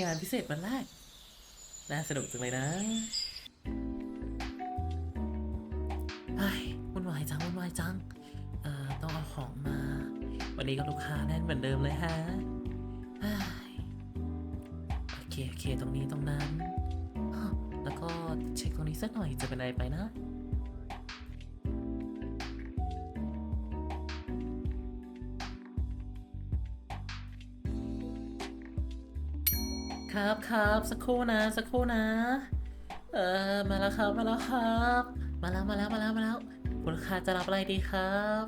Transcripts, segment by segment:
งานพิเศษวันแรก น่าสนุกจังเลยนะไอ้วุ่นวายจังวุ่นวายจัง เอ่อ ต้องเอาของมา วันนี้ก็ลูกค้าแน่นเหมือนเดิมเลยฮะโอเค โอเค ตรงนี้ตรงนั้น แล้วก็เช็คตรงนี้สักหน่อยจะเป็นอะไรไปนะ ครับครับสักครู่นะ สักครู่นะ เออมาแล้วครับมาแล้วครับ มาแล้วมาแล้วมาแล้วมาแล้ว คุณลูกค้าจะรับอะไรดีครับ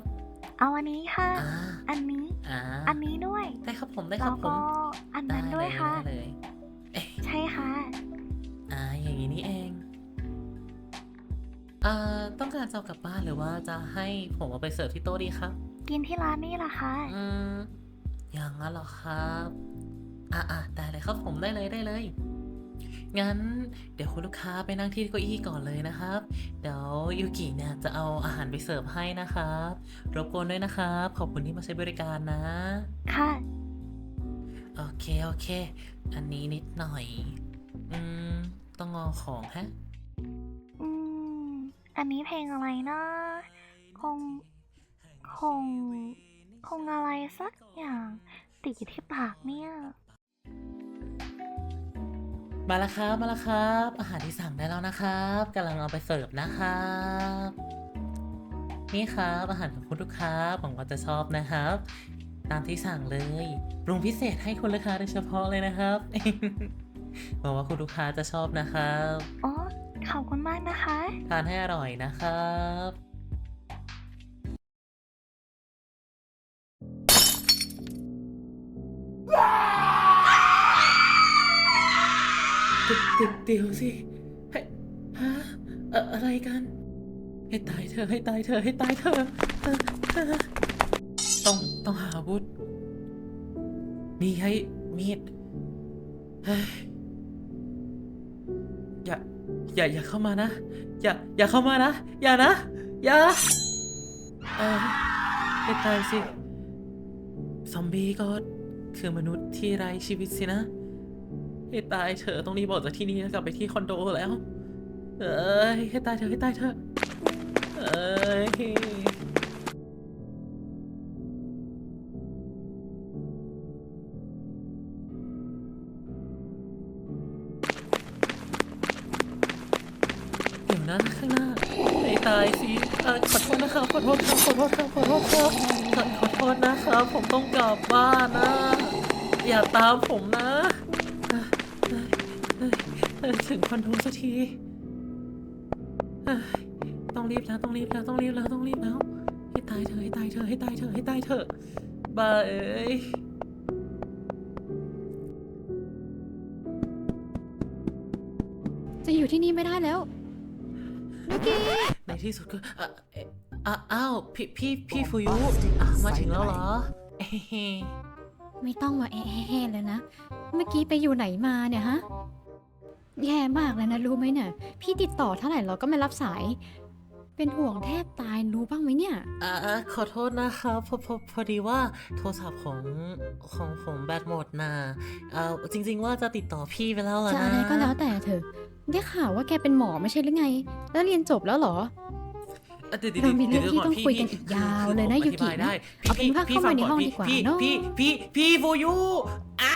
เอาอันนี้ค่ะ อ่าอันนี้อ่าอันนี้ด้วยได้ครับผมได้คแล้รัวบผก็มอันได้นั้นเลด้วยยค่ะ ได้เลยเอ๊ะใช่ค่ะ อ่าอย่างนี้นี่เองอ่าต้องการจะเอากลับบ้านหรือว่าจะให้ผมเอาไปเสิร์ฟที่โต๊ะดีครับ กินที่ร้านนี่แหละค่ะ อืมอย่างนั้นเหรอครับ อะอะได้เลยครับผมได้เลยได้เลย งั้นเดี๋ยวคุณลูกค้าไปนั่งที่เก้าอี้ก่อนเลยนะครับ เดี๋ยวยูกิเนี่ยจะเอาอาหารไปเสิร์ฟให้นะครับ รบกวนด้วยนะครับ ขอบคุณที่มาใช้บริการนะ ค่ะ โอเค โอเค อันนี้นิดหน่อย อืม ต้องงอของฮะ อืม อันนี้เพลงอะไรนะ คง คง คงอะไรสักอย่าง ติดอยู่ที่ปากเนี่ย มาแล้วครับ มาแล้วครับ อาหารที่สั่งได้แล้วนะครับกำลังเอาไปเสิร์ฟนะครับ นี่ครับอาหารของคุณลูกค้าหวังว่าจะชอบนะครับ ตามที่สั่งเลยปรุงพิเศษให้คุณลูกค้าโดยเฉพาะเลยนะครับหวังว่าคุณลูกค้าจะชอบนะครับ อ๋อ ขอบคุณมากนะคะ ทานให้อร่อยนะครับ เดี๋ยวเดี๋ยวสิให้ฮะอะไรกัน ให้ตายเธอให้ตายเธอให้ตายเธอเอต้องต้องหาอาวุธมีให้มีดอย่าอย่าอย่าเข้ามานะ อย่าอย่าเข้ามานะ อย่านะ อย่าเออให้ตายสิ ซอมบี้ก็คือมนุษย์ที่ไร้ชีวิตสินะ ให้ตายเถอะต้องรีบออกจากที่นี่แล้วกลับไปที่คอนโดแล้ว เอ้ยให้ตายเถอะให้ตายเถอะเอ้ยเดี๋ยวนะข้างหน้าให้ตายสิเอ่อขอโทษนะครับขอโทษครับขอโทษครับขอโทษครับขอขอโทษนะครับผมต้องกลับบ้านนะ อย่าตามผมนะเอ้ยเอ้ยเอ้ยเอ้ย ถึงคอนโดสักทีเอ้ยต้องรีบแล้วต้องรีบแล้วต้องรีบแล้วต้องรีบแล้วให้ตายเถอะให้ตายเถอะให้ตายเถอะให้ตายเถอะบ้าเอ้ยจะอยู่ที่นี่ไม่ได้แล้วลูกกี้ในที่สุดก็อะเอ๊ะอะอ้าวพี่พี่พี่ฟูยุอะมาถึงแล้วเหรอเอ้เฮ้ไม่ต้องมาแอะแห่ๆเลยนะ เมื่อกี้ไปอยู่ไหนมาเนี่ยฮะ แย่มากเลยนะรู้ไหมเนี่ย พี่ติดต่อเท่าไหร่เราก็ไม่รับสาย เป็นห่วงแทบตายรู้บ้างไหมเนี่ย อ่าขอโทษนะครับพอพอพอดีว่าโทรศัพท์ของของผมแบตหมดนะเอ่อจริง ๆ ว่าจะติดต่อพี่ไปแล้วล่ะจะนะอะไรก็แล้วแต่เถอะได้ข่าวว่าแกเป็นหมอไม่ใช่หรือไง แล้วเรียนจบแล้วเหรอ อะดี๋ยวเรามีเรื่องดี๋วที่ก่ต้องพี่คุยกันพี่อีกยาวคือเลยนะผมยูกิอธิบายได้เอาเป็นว่าเข้ามาในห้องดีกว่าพี่เนอะ พี่พี่พี่ฟูยุอ้า